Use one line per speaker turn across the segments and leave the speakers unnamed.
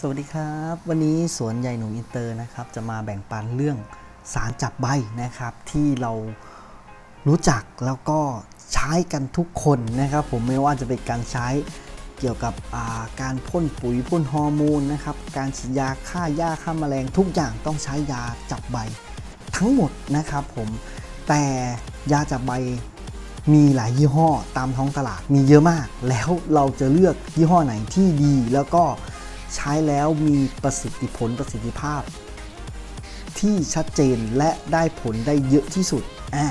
สวัสดีครับ วันนี้สวนใหญ่หนุ่มอินเตอร์นะครับ จะมาแบ่งปันเรื่องสารจับใบนะครับ ที่เรารู้จักแล้วก็ใช้กันทุกคนนะครับ ผมไม่ว่าจะเป็นการใช้เกี่ยวกับาการพ่นปุ๋ยพ่นฮอร์โมนนะครับ การฉีดยาฆ่าหญ้าฆ่าแมลงทุกอย่างต้องใช้ยาจับใบทั้งหมดนะครับผมแต่ยาจับใบมีหลายยี่ห้อตามท้องตลาดมีเยอะมาก แล้วเราจะเลือกยี่ห้อไหนที่ดีแล้วก็ ใช้แล้วมีประสิทธิผลประสิทธิภาพ ที่ชัดเจนและได้ผลได้เยอะที่สุดอ่า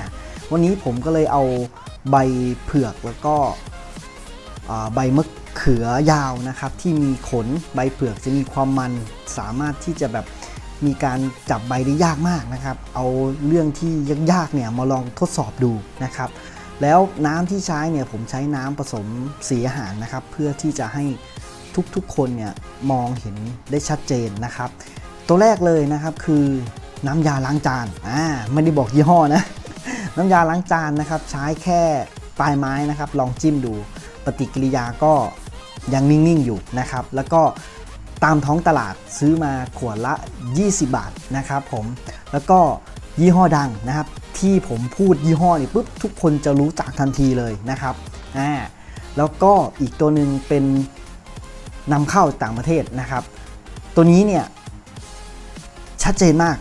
วันนี้ผมก็เลยเอาใบเผือกแล้วก็ใบมะเขือยาวนะครับที่มีขนใบเผือกจะมีความมันสามารถที่จะแบบมีการจับใบได้ยากมากนะครับ เอาเรื่องที่ยากๆเนี่ยมาลองทดสอบดูนะครับ แล้วน้ำที่ใช้เนี่ยผมใช้น้ำผสมสีอาหารนะครับ เพื่อที่จะให้ ทุกๆ คนเนี่ยมองเห็นได้ชัดเจนนะครับ ตัวแรกเลยนะครับคือน้ำยาล้างจานอ่าไม่ได้บอกยี่ห้อนะ น้ำยาล้างจานนะครับ ใช้แค่ปลายไม้นะครับ ลองจิ้มดูปฏิกิริยาก็ยังนิ่งๆอยู่นะครับ แล้วก็ตามท้องตลาดซื้อมาขวดละ 20 บาทนะครับผมแล้วก็ยี่ห้อดังนะครับ ที่ผมพูดยี่ห้อนี่ปุ๊บทุกคนจะรู้จักทันทีเลยนะครับอ่าแล้วก็อีกตัวหนึ่งเป็น นำเข้าต่างประเทศนะครับ ตัวนี้เนี่ยชัดเจนมาก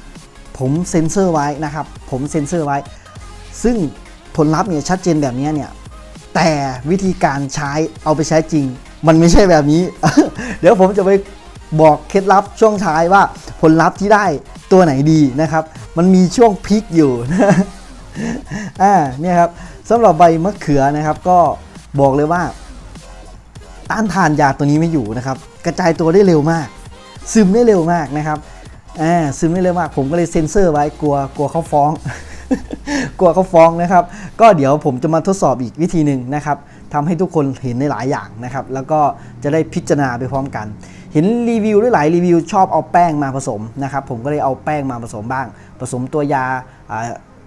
ผมเซ็นเซอร์ไว้นะครับ ผมเซ็นเซอร์ไว้ ซึ่งผลลัพธ์เนี่ยชัดเจนแบบนี้เนี่ยแต่วิธีการใช้เอาไปใช้จริง มันไม่ใช่แบบนี้ เดี๋ยวผมจะไปบอกเคล็ดลับช่วงท้ายว่าผลลัพธ์ที่ได้ตัวไหนดีนะครับ มันมีช่วงพีคอยู่อ่าเนี่ยครับสำหรับใบมะเขือนะครับ ก็บอกเลยว่า ต้านทานยาตัวนี้ไม่อยู่นะครับ กระจายตัวได้เร็วมาก ซึมได้เร็วมากนะครับอ่าซึมได้เร็วมาก ผมก็เลยเซ็นเซอร์ไว้กลัวกลัวเขาฟ้อง กลัวเขาฟ้องนะครับ ก็เดี๋ยวผมจะมาทดสอบอีกวิธีหนึ่งนะครับทำให้ทุกคนเห็นในหลายอย่างนะครับ แล้วก็จะได้พิจารณาไปพร้อมกัน เห็นรีวิวหลายรีวิวชอบเอาแป้งมาผสมนะครับ ผมก็เลยเอาแป้งมาผสมบ้าง ผสมตัวยา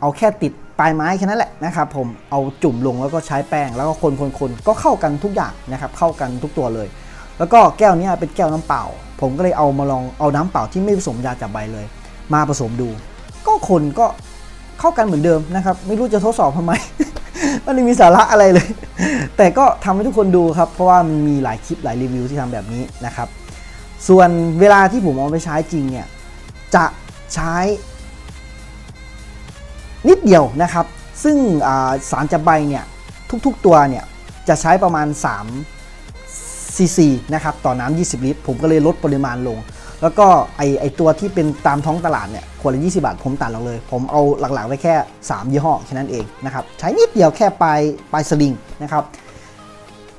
เอาแค่ติด ปลายไม้แค่นั้นแหละนะครับผมเอาจุ่มลงแล้วก็ใช้แป้งแล้วก็คนคนๆๆก็เข้ากันทุกอย่างนะครับเข้ากันทุกตัวเลย แล้วก็แก้วนี้เป็นแก้วน้ำเปล่า ผมก็เลยเอามาลองเอาน้ำเปล่าที่ไม่ผสมยาจับใบเลย มาผสมดู ก็คนก็เข้ากันเหมือนเดิมนะครับไม่รู้จะทดสอบทำไมมันไม่มีสาระอะไรเลย แต่ก็ทำให้ทุกคนดูครับ เพราะว่ามันมีหลายคลิปหลายรีวิวที่ทำแบบนี้นะครับ ส่วนเวลาที่ผมเอาไปใช้จริงเนี่ย จะใช้ นิดเดียวนะครับ ซึ่งสารจับใบเนี่ยทุกๆตัวเนี่ยจะใช้ประมาณ 3 ซีซีนะครับต่อน้ำ20 ลิตร ผมก็เลยลดปริมาณลง แล้วก็ไอไอตัวที่เป็นตามท้องตลาดเนี่ยขวดละ 20 บาท ผมตัดลงเลย ผมเอาหลักๆไว้แค่ 3 ยี่ห้อแค่นั้นเองนะครับใช้นิดเดียวแค่ปลายปลายสลิงนะครับ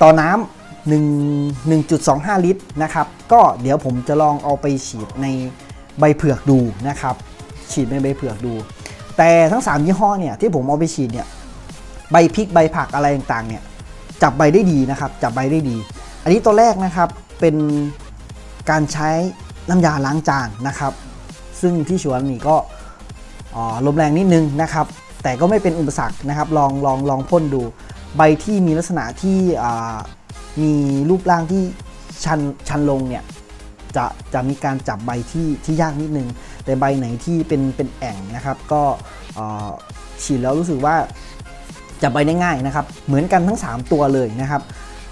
ต่อน้ำ1 1.25 ลิตรนะครับก็เดี๋ยวผมจะลองเอาไปฉีดในใบเผือกดูนะครับฉีดในใบเผือกดู แต่ทั้ง 3 ยี่ห้อเนี่ยที่ผมเอาไปฉีดเนี่ยใบพริกใบผักอะไรต่างๆเนี่ยจับใบได้ดีนะครับจับใบได้ดี อันนี้ตัวแรกนะครับเป็นการใช้น้ำยาล้างจานนะครับ ซึ่งที่สวนนี่ก็ลมแรงนิดนึงนะครับ แต่ก็ไม่เป็นอุปสรรคนะครับ ลองลองลองพ่นดู ใบที่มีลักษณะที่มีรูปร่างที่ชันชันลงเนี่ยจะจะมีการจับใบที่ที่ยากนิดนึง แต่ใบไหนที่เป็นเป็นแอ่งนะครับ ก็ฉีดแล้วรู้สึกว่าจับใบได้ง่ายนะครับ เหมือนกันทั้ง 3 ตัวเลยนะครับ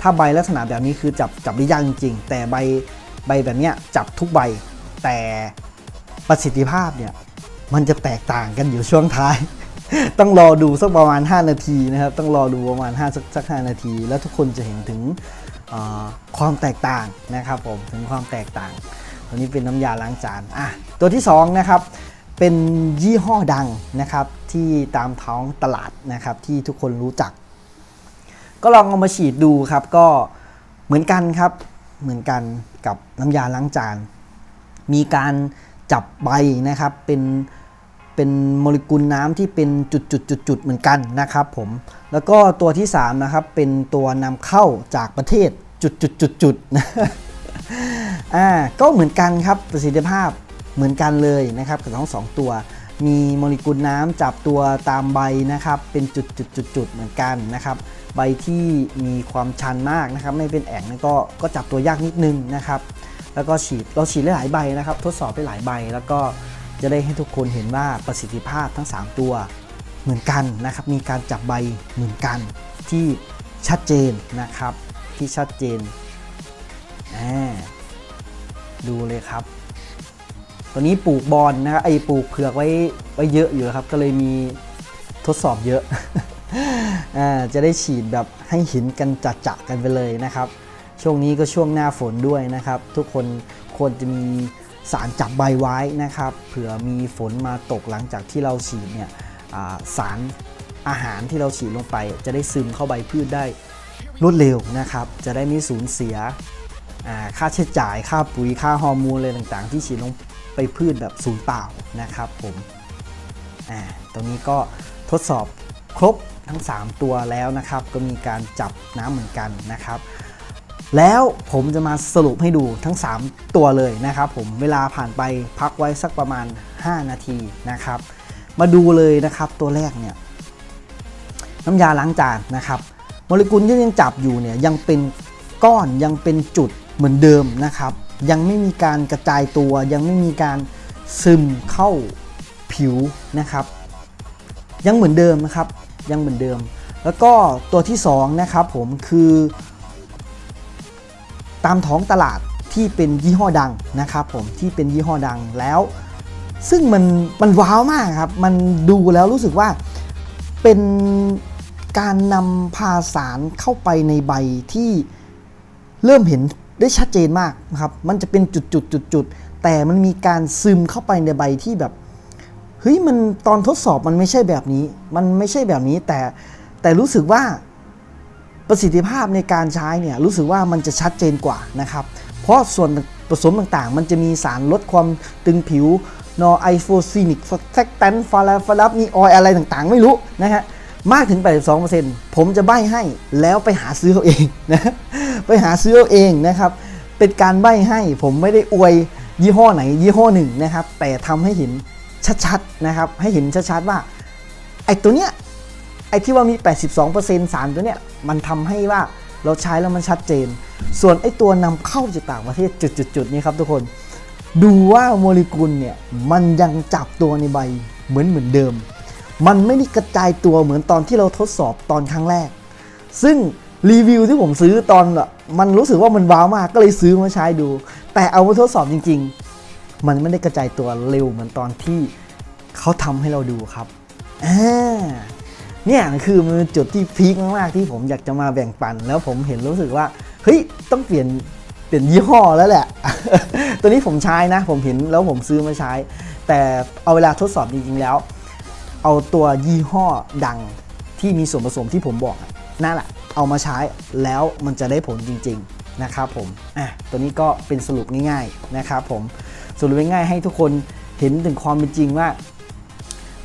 ถ้าใบลักษณะแบบนี้คือจับจับได้ยากจริง แต่ใบใบแบบเนี้ยจับทุกใบ แต่ประสิทธิภาพเนี่ยมันจะแตกต่างกันอยู่ช่วงท้าย ต้องรอดูสักประมาณ 5 นาทีนะครับ ต้องรอดูประมาณ5สักสัก5นาที แล้วทุกคนจะเห็นถึงความแตกต่างนะครับผมถึงความแตกต่าง ตัวนี้เป็นน้ำยาล้างจานอะตัวที่2นะครับเป็นยี่ห้อดังนะครับที่ตามท้องตลาดนะครับที่ทุกคนรู้จัก ก็ลองเอามาฉีดดูครับก็เหมือนกันครับเหมือนกันกับน้ำยาล้างจาน มีการจับใบนะครับเป็นเป็นโมเลกุลน้ำที่เป็นจุดๆๆๆเหมือนกันนะครับผมแล้วก็ตัวที่3นะครับเป็นตัวนำเข้าจากประเทศจุดๆๆๆนะ อ่าก็เหมือนกันครับประสิทธิภาพเหมือนกันเลยนะครับกับทั้งสองตัว มีโมเลกุลน้ำจับตัวตามใบนะครับ เป็นจุดๆๆเหมือนกันนะครับ ใบที่มีความชันมากนะครับ ไม่เป็นแอ่งนั่นก็ก็จับตัวยากนิดนึงนะครับ แล้วก็ฉีดเราฉีดได้หลายใบนะครับ ทดสอบได้หลายใบ แล้วก็จะได้ให้ทุกคนเห็นว่าประสิทธิภาพทั้ง 3 ตัวเหมือนกันนะครับ มีการจับใบเหมือนกันที่ชัดเจนนะครับที่ชัดเจนอ่า ดูเลยครับ ตัวนี้ปลูกบอลนะครับไอ้ปลูกเผือกไว้ไว้เยอะอยู่ครับ ก็เลยมีทดสอบเยอะอ่าจะได้ฉีดแบบให้ห็นกันจัดจะกันไปเลยนะครับ ช่วงนี้ก็ช่วงหน้าฝนด้วยนะครับ ทุกคนควรจะมีสารจับใบไว้นะครับ เผื่อมีฝนมาตกหลังจากที่เราฉีดเนี่ยสารอาหารที่เราฉีดลงไป จะได้ซึมเข้าใบพืชได้รวดเร็วนะครับ จะได้ไม่สูญเสีย ค่าใช้จ่ายค่าปุ๋ยค่าฮอร์โมนอะไรต่างๆ ที่ฉีดลงไปพืชแบบศูนย์เปล่านะครับผมตรงนี้ก็ทดสอบครบทั้ง 3 ตัวแล้วนะครับ ก็มีการจับน้ำเหมือนกันนะครับ แล้วผมจะมาสรุปให้ดูทั้ง 3 ตัวเลยนะครับ ผมเวลาผ่านไปพักไว้สักประมาณ 5 นาทีนะครับ มาดูเลยนะครับตัวแรกเนี่ยน้ำยาล้างจานนะครับ โมเลกุลที่ยังจับอยู่เนี่ยยังเป็นก้อนยังเป็นจุด เหมือนเดิมนะครับ ยังไม่มีการกระจายตัว ยังไม่มีการซึมเข้าผิวนะครับ ยังเหมือนเดิมนะครับ ยังเหมือนเดิม แล้วก็ตัวที่สองนะครับผมคือ ตามท้องตลาดที่เป็นยี่ห้อดังนะครับผมที่เป็นยี่ห้อดังแล้ว ซึ่งมันมันว้าวมากครับ มันดูแล้วรู้สึกว่าเป็นการนำพาสารเข้าไปในใบที่เริ่มเห็น ได้ชัดเจนมากนะครับ มันจะเป็นจุดจุดจุดจุดๆแต่มันมีการซึมเข้าไปในใบที่แบบ เฮ้ยมันตอนทดสอบมันไม่ใช่แบบนี้ มันไม่ใช่แบบนี้แต่แต่รู้สึกว่าประสิทธิภาพในการใช้เนี่ยรู้สึกว่ามันจะชัดเจนกว่านะครับ เพราะส่วนผสมต่างๆ มันจะมีสารลดความตึงผิวนอไอโฟซินิกแซกแตนฟาลาฟาลับมีออยอะไรต่างๆ ไม่รู้นะฮะ มากถึง 82%ผมจะใบ้ให้แล้วไปหาซื้อเอาเองนะไปหาซื้อเอาเองนะครับ เป็นการใบ้ให้ผมไม่ได้อวยยี่ห้อไหนยี่ห้อหนึ่งนะครับ แต่ทำให้เห็นชัดๆนะครับ ให้เห็นชัดๆว่าไอ้ตัวเนี้ยไอ้ที่ว่ามี 82%สารตัวเนี้ยมันทำให้ว่าเราใช้แล้วมันชัดเจน ส่วนไอ้ตัวนำเข้าจากต่างประเทศจุดๆๆนี้ครับทุกคน ดูว่าโมเลกุลเนี่ยมันยังจับตัวในใบเหมือนเหมือนเดิม มันไม่ได้กระจายตัวเหมือนตอนที่เราทดสอบตอนครั้งแรก ซึ่งรีวิวที่ผมซื้อตอนอะมันรู้สึกว่ามันว้าวมากก็เลยซื้อมาใช้ดู แต่เอามาทดสอบจริง ๆ มันไม่ได้กระจายตัวเร็วเหมือนตอนที่เขาทำให้เราดูครับอ่าเนี่ยคือมันจุดที่พีคมากๆที่ผมอยากจะมาแบ่งปัน แล้วผมเห็นรู้สึกว่าเฮ้ยต้องเปลี่ยนเปลี่ยนยี่ห้อแล้วแหละ ตัวนี้ผมใช้นะ ผมเห็นแล้วผมซื้อมาใช้ แต่เอาเวลาทดสอบจริงๆแล้ว เอาตัวยี่ห้อดังที่มีส่วนผสมที่ผมบอกนั่นแหละเอามาใช้แล้วมันจะได้ผลจริง ๆนะครับผมอะตัวนี้ก็เป็นสรุปง่ายๆนะครับผมสรุปง่ายๆให้ทุกคนเห็นถึงความเป็นจริงว่า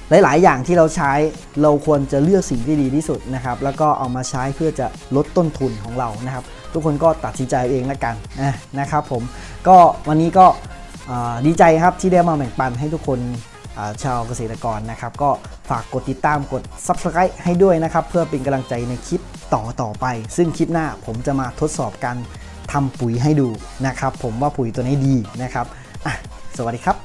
หลาย ๆ อย่างที่เราใช้เราควรจะเลือกสิ่งที่ดีที่สุดนะครับ แล้วก็เอามาใช้เพื่อจะลดต้นทุนของเรานะครับ ทุกคนก็ตัดสินใจเองแล้วกันนะนะครับผมก็วันนี้ก็ดีใจครับที่ได้มาแบ่งปันให้ทุกคน ชาวเกษตรกรนะครับ ก็ฝากกดติดตามกด Subscribe ให้ด้วยนะครับ เพื่อเป็นกำลังใจในคลิปต่อต่อไป ซึ่งคลิปหน้าผมจะมาทดสอบการทำปุ๋ยให้ดูนะครับ ผมว่าปุ๋ยตัวนี้ดีนะครับสวัสดีครับ